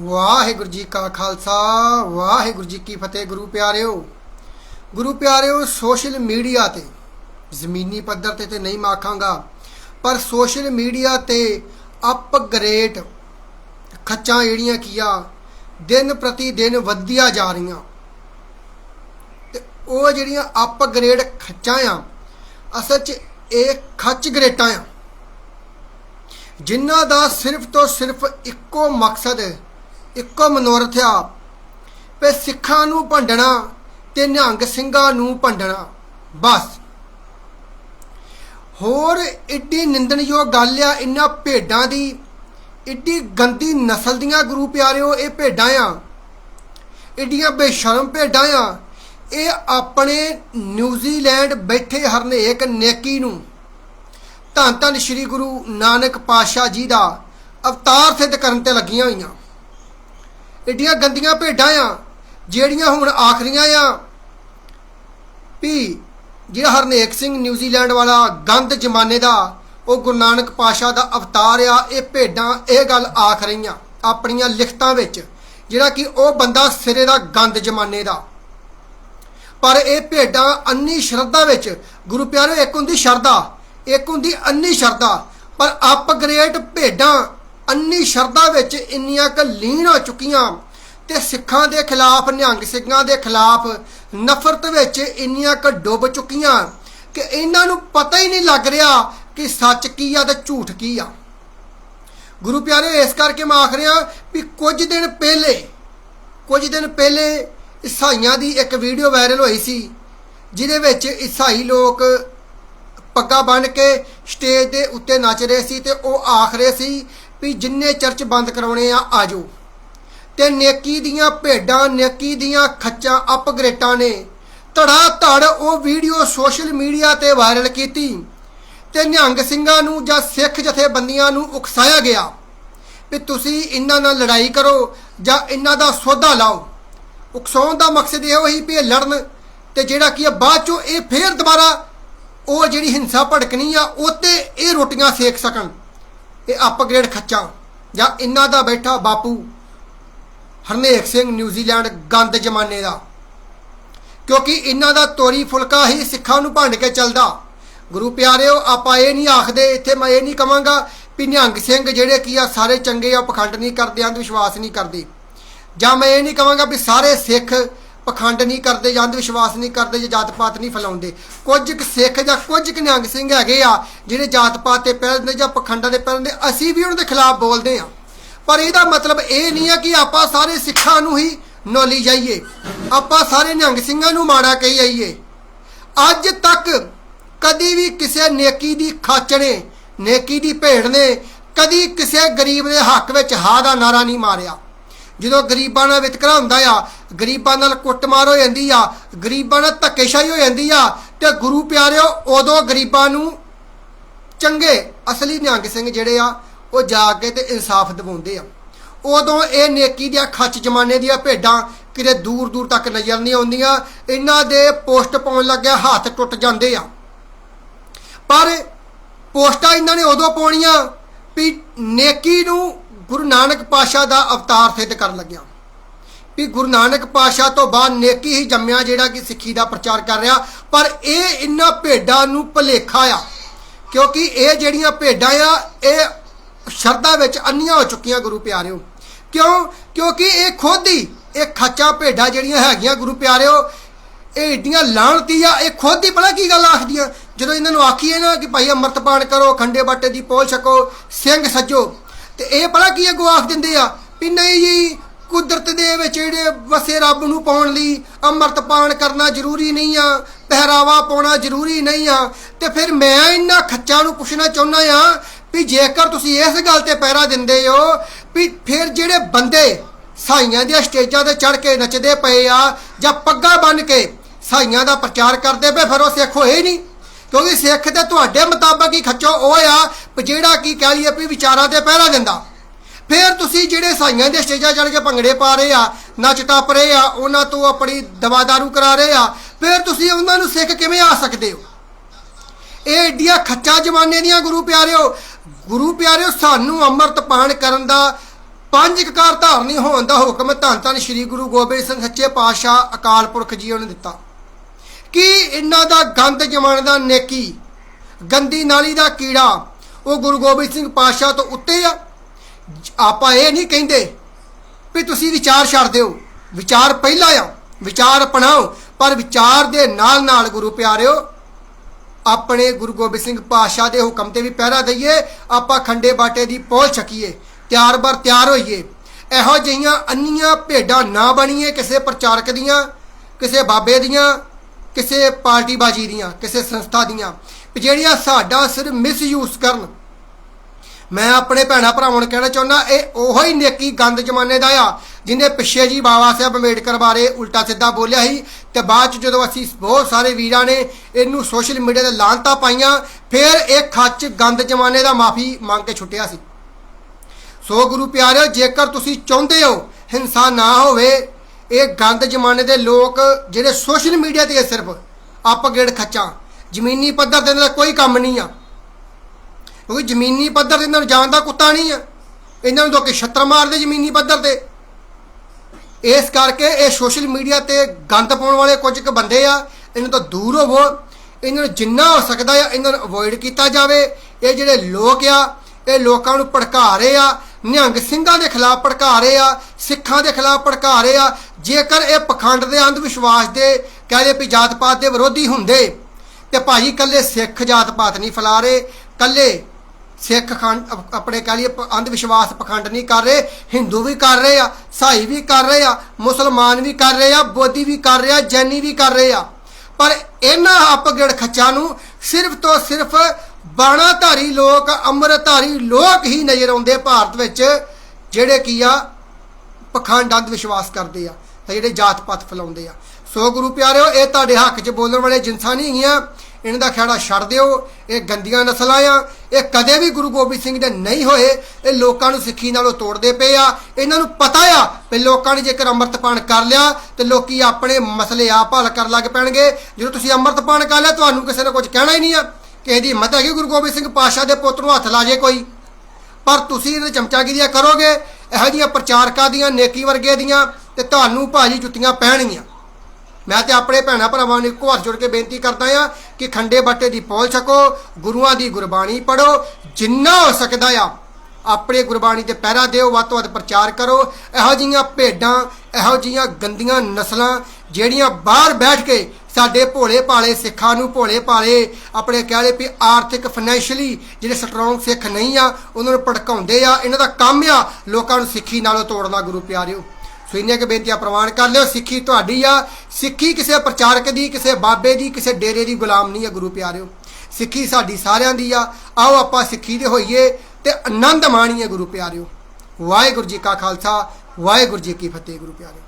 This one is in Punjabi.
ਵਾਹਿਗੁਰੂ ਜੀ ਕਾ ਖਾਲਸਾ, ਵਾਹਿਗੁਰੂ ਜੀ ਕੀ ਫਤਿਹ ਗੁਰੂ ਪਿਆਰਿਓ। ਗੁਰੂ ਪਿਆਰਿਓ, ਸੋਸ਼ਲ ਮੀਡੀਆ ਤੇ, ਜ਼ਮੀਨੀ ਪੱਧਰ ਤੇ ਤੇ ਨਹੀਂ ਮਾਖਾਂਗਾ, ਪਰ ਸੋਸ਼ਲ ਮੀਡੀਆ ਤੇ ਅਪਗ੍ਰੇਡ ਖੱਚਾਂ ਜਿਹੜੀਆਂ ਕੀਆ, ਦਿਨ ਪ੍ਰਤੀ ਦਿਨ ਵਧਦੀਆਂ ਜਾ ਰਹੀਆਂ। ਤੇ ਉਹ ਜਿਹੜੀਆਂ ਅਪਗ੍ਰੇਡ ਖੱਚਾਂ ਆ, ਅਸਲ 'ਚ ਇਹ ਖੱਚ ਗਰੇਟਾਂ ਆ। ਜਿਨ੍ਹਾਂ ਦਾ ਸਿਰਫ ਤੋਂ ਸਿਰਫ ਇੱਕੋ ਮਕਸਦ ਇੱਕੋ ਮਨੋਰਥ ਆ ਸਿੱਖਾਂ ਨੂੰ ਭੰਡਣਾ ਤੇ ਨਿਹੰਗ ਸਿੰਘਾਂ ਨੂੰ ਭੰਡਣਾ, ਬਸ। ਹੋਰ ਇੱਡੀ ਨਿੰਦਣਯੋਗ ਗੱਲ ਆ ਇਹਨਾਂ ਭੇਡਾਂ ਦੀ। ਇੱਡੀ ਗੰਦੀ ਨਸਲ ਦੀਆਂ ਗੁਰੂ ਪਿਆਰਿਓ, ਇਹ ਭੇਡਾਂ ਆ। ਇੱਡੀਆਂ ਬੇਸ਼ਰਮ ਭੇਡਾਂ ਆ। ਇਹ ਆਪਣੇ ਨਿਊਜ਼ੀਲੈਂਡ ਬੈਠੇ ਹਰਨੇਕ ਨੇਕੀ ਨੂੰ। ਧੰਨ ਧੰਨ ਸ੍ਰੀ ਗੁਰੂ ਨਾਨਕ ਪਾਤਸ਼ਾਹ ਜੀ ਦਾ ਅਵਤਾਰ ਸਿੱਧ ਕਰਨ ਤੇ ਲੱਗੀਆਂ ਹੋਈਆਂ। ਏਡੀਆਂ ਗੰਦੀਆਂ ਭੇਡਾਂ ਆ, ਜਿਹੜੀਆਂ ਹੁਣ ਆਖਰੀਆਂ ਆ। ਵੀ ਜਿਹੜਾ ਹਰਨੇਕ ਸਿੰਘ ਨਿਊਜ਼ੀਲੈਂਡ ਵਾਲਾ ਗੰਦ ਜ਼ਮਾਨੇ ਦਾ, ਉਹ ਗੁਰੂ ਨਾਨਕ ਪਾਤਸ਼ਾਹ ਦਾ ਅਵਤਾਰ ਆ, ਇਹ ਭੇਡਾਂ, ਇਹ ਗੱਲ ਆਖ ਰਹੀਆਂ ਆਪਣੀਆਂ ਲਿਖਤਾਂ ਵਿੱਚ, ਜਿਹੜਾ ਕਿ ਉਹ ਬੰਦਾ ਸਿਰੇ ਦਾ ਗੰਦ ਜ਼ਮਾਨੇ ਦਾ। ਪਰ ਇਹ ਭੇਡਾਂ ਅੰਨੀ ਸ਼ਰਧਾ ਵਿੱਚ, ਗੁਰੂ ਪਿਆਰਿਓ ਇੱਕ ਹੁੰਦੀ ਸ਼ਰਧਾ, ਇੱਕ ਹੁੰਦੀ ਅੰਨੀ ਸ਼ਰਧਾ, ਪਰ ਅਪਗ੍ਰੇਡ ਭੇਡਾਂ ਅੰਨੀ ਸ਼ਰਧਾ ਵਿੱਚ ਇੰਨੀਆਂ ਕ ਲੀਨ ਹੋ ਚੁੱਕੀਆਂ ਤੇ ਸਿੱਖਾਂ ਦੇ ਖਿਲਾਫ, ਨਿਹੰਗ ਸਿੰਘਾਂ ਦੇ ਖਿਲਾਫ ਨਫ਼ਰਤ ਵਿੱਚ ਇੰਨੀਆਂ ਕ ਡੁੱਬ ਚੁੱਕੀਆਂ ਕਿ ਇਹਨਾਂ ਨੂੰ ਪਤਾ ਹੀ ਨਹੀਂ ਲੱਗ ਰਿਹਾ ਕਿ ਸੱਚ ਕੀ ਆ ਤੇ ਝੂਠ ਕੀ ਆ। ਗੁਰੂ ਪਿਆਰੇ ਇਸ ਕਰਕੇ ਮੈਂ ਆਖ ਰਿਹਾ ਵੀ ਕੁਝ ਦਿਨ ਪਹਿਲੇ, ਕੁਝ ਦਿਨ ਪਹਿਲੇ ਈਸਾਈਆਂ ਦੀ ਇੱਕ ਵੀਡੀਓ ਵਾਇਰਲ ਹੋਈ ਸੀ, ਜਿਹਦੇ ਵਿੱਚ ਈਸਾਈ ਲੋਕ ਪੱਗਾ ਬੰਨ ਕੇ ਸਟੇਜ ਦੇ ਉੱਤੇ ਨੱਚ ਰਹੇ ਸੀ ਤੇ ਉਹ ਆਖ ਰਹੇ ਸੀ ਵੀ ਜਿੰਨੇ ਚਰਚ ਬੰਦ ਕਰਾਉਣੇ ਆ ਆਜੋ ਤੇ ਨੇਕੀ ਦੀਆਂ ਭੇਡਾਂ, ਨੇਕੀ ਦੀਆਂ ਖੱਚਾਂ ਅਪਗ੍ਰੇਟਾਂ ਨੇ। ਧੜਾ ਧੜ ਉਹ ਵੀਡੀਓ ਸੋਸ਼ਲ ਮੀਡੀਆ ਤੇ ਵਾਇਰਲ ਕੀਤੀ। ਤੇ ਨਿਹੰਗ ਸਿੰਘਾਂ ਨੂੰ ਜਾਂ ਸਿੱਖ ਜਥੇਬੰਦੀਆਂ ਨੂੰ ਉਕਸਾਇਆ ਗਿਆ। ਵੀ ਤੁਸੀਂ ਇਹਨਾਂ ਨਾਲ ਲੜਾਈ ਕਰੋ ਜਾਂ ਇਹਨਾਂ ਦਾ ਸੌਦਾ ਲਾਓ। ਉਕਸਾਉਣ ਦਾ ਮਕਸਦ ਇਹ ਹੋਈ ਵੀ ਇਹ ਲੜਨ ਤੇ ਜਿਹੜਾ ਕੀ ਆ ਬਾਅਦ ਚੋਂ ਇਹ ਫੇਰ ਦੁਬਾਰਾ ਉਹ ਜਿਹੜੀ ਹਿੰਸਾ ਭੜਕਣੀ ਆ ਉਤੇ ਇਹ ਰੋਟੀਆਂ ਸੇਕ ਸਕਣ। ਇਹ ਅਪਗ੍ਰੇਡ ਖੱਚਾ ਜਾਂ ਇਹਨਾਂ ਦਾ ਬੈਠਾ ਬਾਪੂ ਹਰਨੇਕ ਸਿੰਘ ਨਿਊਜ਼ੀਲੈਂਡ ਗੰਦ ਜ਼ਮਾਨੇ ਦਾ। ਕਿਉਂਕਿ ਇਹਨਾਂ ਦਾ ਤੋਰੀ ਫੁਲਕਾ ਹੀ ਸਿੱਖਾਂ ਨੂੰ ਭੰਡ ਕੇ ਚੱਲਦਾ। ਗੁਰੂ ਪਿਆਰਿਓ, ਆਪਾਂ ਇਹ ਨਹੀਂ ਆਖਦੇ, ਇੱਥੇ ਮੈਂ ਇਹ ਨਹੀਂ ਕਵਾਂਗਾ ਵੀ ਨਿਹੰਗ ਸਿੰਘ ਜਿਹੜੇ ਕੀ ਆ, ਸਾਰੇ ਚੰਗੇ ਆ, ਪਖੰਡ ਨਹੀਂ ਕਰਦੇ, ਅੰਧ ਵਿਸ਼ਵਾਸ ਨਹੀਂ ਕਰਦੇ। ਜਾਂ ਮੈਂ ਇਹ ਨਹੀਂ ਕਵਾਂਗਾ ਵੀ ਸਾਰੇ ਸਿੱਖ ਪਖੰਡ ਨਹੀਂ ਕਰਦੇ ਜਾਂ ਅੰਧ ਵਿਸ਼ਵਾਸ ਨਹੀਂ ਕਰਦੇ ਜਾਂ ਜਾਤ ਪਾਤ ਨਹੀਂ ਫੈਲਾਉਂਦੇ। ਕੁਝ ਕੁ ਸਿੱਖ ਜਾਂ ਕੁਝ ਕੁ ਨਿਹੰਗ ਸਿੰਘ ਹੈਗੇ ਆ, ਜਿਹੜੇ ਜਾਤ ਪਾਤ ਤੇ ਪਹਿਲ ਦਿੰਦੇ ਜਾਂ ਪਖੰਡਾਂ ਦੇ ਪੈਰਦੇ ਅਸੀਂ ਵੀ ਉਹਨਾਂ ਦੇ ਖਿਲਾਫ ਬੋਲਦੇ ਆ ਪਰ ਇਹਦਾ ਮਤਲਬ ਇਹ ਨਹੀਂ ਆ ਕਿ ਆਪਾਂ ਸਾਰੇ ਸਿੱਖਾਂ ਨੂੰ ਹੀ ਨੋਲੀ ਜਾਈਏ। ਆਪਾਂ ਸਾਰੇ ਨਿਹੰਗ ਸਿੰਘਾਂ ਨੂੰ ਮਾੜਾ ਕਹੀ ਜਾਈਏ। ਅੱਜ ਤੱਕ ਕਦੀ ਵੀ ਕਿਸੇ ਨੇਕੀ ਦੀ ਖਾਚਣੇ, ਨੇਕੀ ਦੀ ਭੇਡ ਨੇ ਕਦੀ ਕਿਸੇ ਗਰੀਬ ਦੇ ਹੱਕ ਵਿੱਚ ਹਾ ਦਾ ਨਾਰਾ ਨਹੀਂ ਮਾਰਿਆ। ਜਦੋਂ ਗਰੀਬਾਂ ਨਾਲ ਵਿਤਕਰਾ ਹੁੰਦਾ ਆ ਗਰੀਬਾਂ ਨਾਲ ਕੁੱਟਮਾਰ ਹੋ ਜਾਂਦੀ ਆ, ਗਰੀਬਾਂ ਨਾਲ ਧੱਕੇਸ਼ਾਹੀ ਹੋ ਜਾਂਦੀ ਆ, ਤੇ ਗੁਰੂ ਪਿਆਰਿਓ, ਉਦੋਂ ਗਰੀਬਾਂ ਨੂੰ ਚੰਗੇ ਅਸਲੀ ਨਿਹੰਗ ਸਿੰਘ ਜਿਹੜੇ ਆ, ਉਹ ਜਾ ਕੇ ਤੇ ਇਨਸਾਫ ਦਿਵਾਉਂਦੇ ਆ। ਉਦੋਂ ਇਹ ਨੇਕੀ ਦੀਆਂ ਖੱਚ ਜਮਾਨੇ ਦੀਆਂ ਭੇਡਾਂ ਕਿਤੇ ਦੂਰ ਦੂਰ ਤੱਕ ਨਜ਼ਰ ਨਹੀਂ ਆਉਂਦੀਆਂ, ਇਹਨਾਂ ਦੇ ਪੋਸਟ ਪਾਉਣ ਲੱਗਿਆ ਹੱਥ ਟੁੱਟ ਜਾਂਦੇ ਆ। ਪਰ ਪੋਸਟਾਂ ਇਹਨਾਂ ਨੇ ਉਦੋਂ ਪਾਉਣੀਆਂ ਵੀ ਨੇਕੀ ਨੂੰ ਗੁਰੂ ਨਾਨਕ ਪਾਸ਼ਾ ਦਾ ਅਵਤਾਰ ਸਿੱਧ ਕਰਨ ਲੱਗਿਆ। ਵੀ ਗੁਰੂ ਨਾਨਕ ਪਾਸ਼ਾ ਤੋਂ ਬਾਅਦ ਨੇਕੀ ਹੀ ਜੰਮਿਆ ਜਿਹੜਾ ਕਿ ਸਿੱਖੀ ਦਾ ਪ੍ਰਚਾਰ ਕਰ ਰਿਹਾ। ਪਰ ਇਹ ਇਹਨਾਂ ਭੇਡਾਂ ਨੂੰ ਭਲੇਖਾ ਆ, ਕਿਉਂਕਿ ਇਹ ਜਿਹੜੀਆਂ ਭੇਡਾਂ ਆ, ਇਹ ਸ਼ਰਧਾ ਵਿੱਚ ਅੰਨੀਆਂ ਹੋ ਚੁੱਕੀਆਂ ਗੁਰੂ ਪਿਆਰਿਓ। ਕਿਉਂ? ਕਿਉਂਕਿ ਇਹ ਖੁਦ ਹੀ, ਇਹ ਖੱਚਾ ਭੇਡਾਂ ਜਿਹੜੀਆਂ ਹੈਗੀਆਂ ਗੁਰੂ ਪਿਆਰਿਓ, ਇਹ ਏਡੀਆਂ ਲਾਣਤੀ ਆ, ਇਹ ਖੁਦ ਹੀ ਪਤਾ ਕੀ ਗੱਲ ਆਖਦੀਆਂ? ਜਦੋਂ ਇਹਨਾਂ ਨੂੰ ਆਖੀਏ ਨਾ ਕਿ ਭਾਈ ਅੰਮ੍ਰਿਤਪਾਨ ਕਰੋ, ਖੰਡੇ ਬਾਟੇ ਦੀ ਪੋਲ ਛਕੋ, ਸਿੰਘ ਸੱਜੋ, ਤੇ ਇਹ ਪਤਾ ਕੀ ਅੱਗੋਂ ਆਖ ਦਿੰਦੇ ਆ? ਵੀ ਨਹੀਂ ਜੀ ਕੁਦਰਤ ਦੇ ਵਿੱਚ ਜਿਹੜੇ ਵਸੇ ਰੱਬ ਨੂੰ ਪਾਉਣ ਲਈ ਅੰਮ੍ਰਿਤਪਾਨ ਕਰਨਾ ਜ਼ਰੂਰੀ ਨਹੀਂ ਆ, ਪਹਿਰਾਵਾ ਪਾਉਣਾ ਜ਼ਰੂਰੀ ਨਹੀਂ ਆ, ਤੇ ਫਿਰ ਮੈਂ ਇਹਨਾਂ ਖੱਚਾਂ ਨੂੰ ਪੁੱਛਣਾ ਚਾਹੁੰਦਾ ਆ ਵੀ ਜੇਕਰ ਤੁਸੀਂ ਇਸ ਗੱਲ ਤੇ ਪਹਿਰਾ ਦਿੰਦੇ ਹੋ ਵੀ ਫਿਰ ਜਿਹੜੇ ਬੰਦੇ ਸਾਈਆਂ ਦੀਆਂ ਸਟੇਜਾਂ ਤੇ ਚੜ ਕੇ ਨੱਚਦੇ ਪਏ ਆ ਜਾਂ ਪੱਗਾਂ ਬੰਨ ਕੇ ਸਾਈਆਂ ਦਾ ਪ੍ਰਚਾਰ ਕਰਦੇ ਪਏ, ਫਿਰ ਉਹ ਸਿੱਖ ਹੋਏ ਨਹੀਂ। ਕਿਉਂਕਿ ਸਿੱਖ ਤੇ ਤੁਹਾਡੇ ਮੁਤਾਬਕ ਹੀ ਖੱਚੋ ਉਹ ਆ ਵੀ ਜਿਹੜਾ ਕੀ ਕਹਿ ਲਈਏ ਵੀ ਵਿਚਾਰਾਂ ਤੇ ਪਹਿਰਾ ਦਿੰਦਾ। ਫਿਰ ਤੁਸੀਂ ਜਿਹੜੇ ਸਾਈਆਂ ਦੇ ਸਟੇਜਾਂ ਚੜ ਕੇ ਭੰਗੜੇ ਪਾ ਰਹੇ ਆ, ਨੱਚ ਟੱਪ ਰਹੇ ਆ, ਉਹਨਾਂ ਤੋਂ ਆਪਣੀ ਦਵਾਦਾਰੂ ਕਰਾ ਰਹੇ ਆ, ਫਿਰ ਤੁਸੀਂ ਉਹਨਾਂ ਨੂੰ ਸਿੱਖ ਕਿਵੇਂ ਆ ਸਕਦੇ ਹੋ? ਇਹ ਏਡੀਆਂ ਖੱਚਾ ਜਮਾਨੇ ਦੀਆਂ ਗੁਰੂ ਪਿਆਰਿਓ ਗੁਰੂ ਪਿਆਰਿਓ, ਸਾਨੂੰ ਅੰਮ੍ਰਿਤ ਪਾਨ ਕਰਨ ਦਾ ਪੰਜ ਕਕਾਰ ਧਾਰਨੀ ਹੋਣ ਦਾ ਹੁਕਮ ਧੰਨ ਧੰਨ ਸ੍ਰੀ ਗੁਰੂ ਗੋਬਿੰਦ ਸਿੰਘ ਸੱਚੇ ਪਾਤਸ਼ਾਹ ਅਕਾਲ ਪੁਰਖ ਜੀ ਉਹਨੇ ਦਿੱਤਾ। ਕਿ ਇਹਨਾਂ ਦਾ ਗੰਦ ਜਮਾਨ ਦਾ ਨੇਕੀ, ਗੰਦੀ ਨਾਲੀ ਦਾ ਕੀੜਾ ਉਹ ਗੁਰੂ ਗੋਬਿੰਦ ਸਿੰਘ ਪਾਤਸ਼ਾਹ ਤੋਂ ਉੱਤੇ ਆ? ਆਪਾਂ ਇਹ ਨਹੀਂ ਕਹਿੰਦੇ ਵੀ ਤੁਸੀਂ ਵਿਚਾਰ ਛੱਡ ਦਿਓ। ਵਿਚਾਰ ਪਹਿਲਾਂ ਆ, ਵਿਚਾਰ ਅਪਣਾਓ, ਪਰ ਵਿਚਾਰ ਦੇ ਨਾਲ ਨਾਲ ਗੁਰੂ ਪਿਆਰਿਓ, ਆਪਣੇ ਗੁਰੂ ਗੋਬਿੰਦ ਸਿੰਘ ਪਾਤਸ਼ਾਹ ਦੇ ਹੁਕਮ ਤੇ ਵੀ ਪਹਿਰਾ ਦਈਏ, ਆਪਾਂ ਖੰਡੇ ਬਾਟੇ ਦੀ ਪੋਲ ਛਕੀਏ, ਤਿਆਰ ਬਰ ਤਿਆਰ ਹੋਈਏ। ਇਹੋ ਜਿਹੀਆਂ ਅੰਨੀਆਂ ਭੇਡਾਂ ਨਾ ਬਣੀਏ ਕਿਸੇ ਪ੍ਰਚਾਰਕ ਦੀਆਂ, ਕਿਸੇ ਬਾਬੇ ਦੀਆਂ, ਕਿਸੇ ਪਾਰਟੀ ਬਾਜੀ ਦੀਆਂ, ਕਿਸੇ ਸੰਸਥਾ ਦੀਆਂ, ਵੀ ਜਿਹੜੀਆਂ ਸਾਡਾ ਸਿਰ ਮਿਸਯੂਜ਼ ਕਰਨ। ਮੈਂ ਆਪਣੇ ਭੈਣਾ ਭਰਾਵਾਂ ਨੂੰ ਕਹਿਣਾ ਚਾਹੁੰਦਾ, ਇਹ ਉਹੋ ਹੀ ਨੇਕੀ ਗੰਦ ਜਮਾਨੇ ਦਾ ਆ ਜਿਹਨੇ ਪਿੱਛੇ ਜੀ ਬਾਬਾ ਸਾਹਿਬ ਅੰਬੇਡਕਰ ਬਾਰੇ ਉਲਟਾ ਸਿੱਧਾ ਬੋਲਿਆ ਸੀ, ਤੇ ਬਾਅਦ ਚ ਜਦੋਂ ਅਸੀਂ ਬਹੁਤ ਸਾਰੇ ਵੀਰਾਂ ਨੇ ਇਹਨੂੰ ਸੋਸ਼ਲ ਮੀਡੀਆ ਤੇ ਲਾਂਤਾ ਪਾਈਆਂ, ਫਿਰ ਇਹ ਖੱਚ ਗੰਦ ਜਮਾਨੇ ਦਾ ਮਾਫੀ ਮੰਗ ਕੇ ਛੁੱਟਿਆ ਸੀ। ਸੋ ਗੁਰੂ ਪਿਆਰਿਓ, ਜੇਕਰ ਤੁਸੀਂ ਚਾਹੁੰਦੇ ਹੋ ਹਿੰਸਾ ਨਾ ਹੋਵੇ, ਇਹ ਗੰਦ ਜਮਾਨੇ ਦੇ ਲੋਕ ਜਿਹੜੇ ਸੋਸ਼ਲ ਮੀਡੀਆ ਤੇ ਸਿਰਫ ਅਪਗ੍ਰੇਡ ਖੱਚਾਂ, ਜ਼ਮੀਨੀ ਪੱਧਰ ਤੇ ਇਹਨਾਂ ਦਾ ਕੋਈ ਕੰਮ ਨਹੀਂ ਆ। ਕਿਉਂਕਿ ਜ਼ਮੀਨੀ ਪੱਧਰ ਤੇ ਇਹਨਾਂ ਨੂੰ ਜਾਣ ਦਾ ਕੁੱਤਾ ਨਹੀਂ ਆ। ਇਹਨਾਂ ਨੂੰ ਤਾਂ ਕਿ ਛੱਤਰ ਮਾਰਦੇ ਜ਼ਮੀਨੀ ਪੱਧਰ ਤੇ। ਇਸ ਕਰਕੇ ਇਹ ਸੋਸ਼ਲ ਮੀਡੀਆ ਤੇ ਗੰਦ ਪਾਉਣ ਵਾਲੇ ਕੁਝ ਕੁ ਬੰਦੇ ਆ, ਇਹਨਾਂ ਤੋਂ ਦੂਰ ਹੋਵੋ। ਇਹਨਾਂ ਨੂੰ ਜਿੰਨਾ ਹੋ ਸਕਦਾ ਆ, ਇਹਨਾਂ ਨੂੰ ਅਵੋਇਡ ਕੀਤਾ ਜਾਵੇ। ਇਹ ਜਿਹੜੇ ਲੋਕ ਆ, ਇਹ ਲੋਕਾਂ ਨੂੰ ਭੜਕਾ ਰਹੇ ਆ, ਨਿਹੰਗ ਸਿੰਘਾਂ ਦੇ ਖਿਲਾਫ ਭੜਕਾ ਰਹੇ ਆ, ਸਿੱਖਾਂ ਦੇ ਖਿਲਾਫ ਭੜਕਾ ਰਹੇ ਆ। ਜੇਕਰ ਇਹ ਪਖੰਡ ਦੇ ਅੰਧ ਵਿਸ਼ਵਾਸ ਦੇ ਕਹਿੰਦੇ ਵੀ ਜਾਤ ਪਾਤ ਦੇ ਵਿਰੋਧੀ ਹੁੰਦੇ, ਤੇ ਭਾਜੀ ਕੱਲੇ ਸਿੱਖ ਜਾਤ ਪਾਤ ਨਹੀਂ ਫੈਲਾ ਰਹੇ ਕੱਲੇ ਸਿੱਖ ਖੰਡ ਆਪਣੇ ਕਹ ਲਈਏ ਅੰਧ ਵਿਸ਼ਵਾਸ ਪਖੰਡ ਨਹੀਂ ਕਰ ਰਹੇ, ਹਿੰਦੂ ਵੀ ਕਰ ਰਹੇ ਆ, ਸਾਈ ਵੀ ਕਰ ਰਹੇ ਆ, ਮੁਸਲਮਾਨ ਵੀ ਕਰ ਰਹੇ ਆ, ਬੋਧੀ ਵੀ ਕਰ ਰਹੇ ਆ, ਜੈਨੀ ਵੀ ਕਰ ਰਹੇ ਆ। ਪਰ ਇਹਨਾਂ ਅਪਗੜ ਖੱਚਾਂ ਨੂੰ ਸਿਰਫ ਤੋਂ ਸਿਰਫ ਬਾਣਾਧਾਰੀ ਲੋਕ, ਅੰਮ੍ਰਿਤਧਾਰੀ ਲੋਕ ਹੀ ਨਜ਼ਰ ਆਉਂਦੇ ਭਾਰਤ ਵਿੱਚ, ਜਿਹੜੇ ਕੀ ਆ, ਪਖੰਡ ਅੰਧ ਵਿਸ਼ਵਾਸ ਕਰਦੇ ਆ, ਤੇ ਜਿਹੜੇ ਜਾਤ ਪਾਤ ਫੈਲਾਉਂਦੇ ਆ। ਸੋ ਗੁਰੂ ਪਿਆਰਿਓ, ਇਹ ਤੁਹਾਡੇ ਹੱਕ 'ਚ ਬੋਲਣ ਵਾਲੇ ਜਿਨਸਾਂ ਨਹੀਂ ਹੈਗੀਆਂ। ਇਹਨਾਂ ਦਾ ਖਿਆੜਾ ਛੱਡ ਦਿਓ, ਇਹ ਗੰਦੀਆਂ ਨਸਲਾਂ ਆ, ਇਹ ਕਦੇ ਵੀ ਗੁਰੂ ਗੋਬਿੰਦ ਸਿੰਘ ਦੇ ਨਹੀਂ ਹੋਏ, ਇਹ ਲੋਕਾਂ ਨੂੰ ਸਿੱਖੀ ਨਾਲੋਂ ਤੋੜਦੇ ਪਏ ਆ, ਇਹਨਾਂ ਨੂੰ ਪਤਾ ਆ ਵੀ ਲੋਕਾਂ ਨੇ ਜੇਕਰ ਅੰਮ੍ਰਿਤਪਾਨ ਕਰ ਲਿਆ, ਤੇ ਲੋਕੀ ਆਪਣੇ ਮਸਲੇ ਆਪ ਹੱਲ ਕਰਨ ਲੱਗ ਪੈਣਗੇ। ਜਦੋਂ ਤੁਸੀਂ ਅੰਮ੍ਰਿਤਪਾਨ ਕਰ ਲਿਆ, ਤੁਹਾਨੂੰ ਕਿਸੇ ਨੇ ਕੁਝ ਕਹਿਣਾ ਹੀ ਨਹੀਂ ਆ। ਕਿਸੇ ਦੀ ਹਿੰਮਤ ਹੈਗੀ ਗੁਰੂ ਗੋਬਿੰਦ ਸਿੰਘ ਪਾਤਸ਼ਾਹ ਦੇ ਪੁੱਤ ਨੂੰ ਹੱਥ ਲਾ ਜੇ ਕੋਈ। ਪਰ ਤੁਸੀਂ ਇਹਦੇ ਚਮਚਾਗਿਰੀਆਂ ਕਰੋਗੇ, ਇਹੋ ਜਿਹੀਆਂ ਪ੍ਰਚਾਰਕਾਂ ਦੀਆਂ, ਨੇਕੀ ਵਰਗੇ ਦੀਆਂ, ਤੇ ਤੁਹਾਨੂੰ ਭਾਜੀ ਜੁੱਤੀਆਂ ਪੈਣਗੀਆਂ ਮੈਂ ਤੇ ਆਪਣੇ ਭੈਣਾ ਭਰਾਵਾਂ ਨੂੰ ਇੱਕੋ ਹੱਥ ਜੋੜ ਕੇ ਬੇਨਤੀ ਕਰਦਾ ਆ ਕਿ ਖੰਡੇ ਬਾਟੇ ਦੀ ਪੌਲ ਛਕੋ, ਗੁਰੂਆਂ ਦੀ ਗੁਰਬਾਣੀ ਪੜੋ ਜਿੰਨਾ ਹੋ ਸਕਦਾ ਆ, ਆਪਣੇ ਗੁਰਬਾਣੀ ਤੇ ਪਹਿਰਾ ਦਿਓ, ਵੱਧ ਤੋਂ ਵੱਧ ਪ੍ਰਚਾਰ ਕਰੋ। ਇਹੋ ਜਿਹੀਆਂ ਭੇਡਾਂ, ਇਹੋ ਜਿਹੀਆਂ ਗੰਦੀਆਂ ਨਸਲਾਂ, ਜਿਹੜੀਆਂ ਬਾਹਰ ਬੈਠ ਕੇ ਸਾਡੇ ਭੋਲੇ ਭਾਲੇ ਸਿੱਖਾਂ ਨੂੰ ਭੋਲੇ ਭਾਲੇ ਆਪਣੇ ਕਹਿ ਵੀ ਆਰਥਿਕ ਫਾਈਨੈਂਸ਼ੀਅਲੀ ਜਿਹੜੇ ਸਟਰੋਂਗ ਸਿੱਖ ਨਹੀਂ ਆ, ਉਹਨਾਂ ਨੂੰ ਭੜਕਾਉਂਦੇ ਆ, ਇਹਨਾਂ ਦਾ ਕੰਮ ਆ, ਲੋਕਾਂ ਨੂੰ ਸਿੱਖੀ ਨਾਲੋਂ ਤੋੜਨਾ ਗੁਰੂ ਪਿਆਰਿਓ। ਸੋ ਇੰਨੀਆਂ ਕਿ ਬੇਨਤੀਆਂ ਪ੍ਰਵਾਨ ਕਰ ਲਿਓ, ਸਿੱਖੀ ਤੁਹਾਡੀ ਆ ਸਿੱਖੀ ਕਿਸੇ ਪ੍ਰਚਾਰਕ ਦੀ, ਕਿਸੇ ਬਾਬੇ ਦੀ, ਕਿਸੇ ਡੇਰੇ ਦੀ ਗੁਲਾਮ ਨਹੀਂ ਹੈ ਗੁਰੂ ਪਿਆਰਿਓ। ਸਿੱਖੀ ਸਾਡੀ ਸਾਰਿਆਂ ਦੀ ਆ। ਆਓ ਆਪਾਂ ਸਿੱਖੀ ਦੇ ਹੋਈਏ ਤੇ ਆਨੰਦ ਮਾਣੀਏ ਗੁਰੂ ਪਿਆਰਿਓ। ਵਾਹਿਗੁਰੂ ਜੀ ਕਾ ਖਾਲਸਾ, ਵਾਹਿਗੁਰੂ ਜੀ ਕੀ ਫਤਿਹ ਗੁਰੂ ਪਿਆਰਿਓ।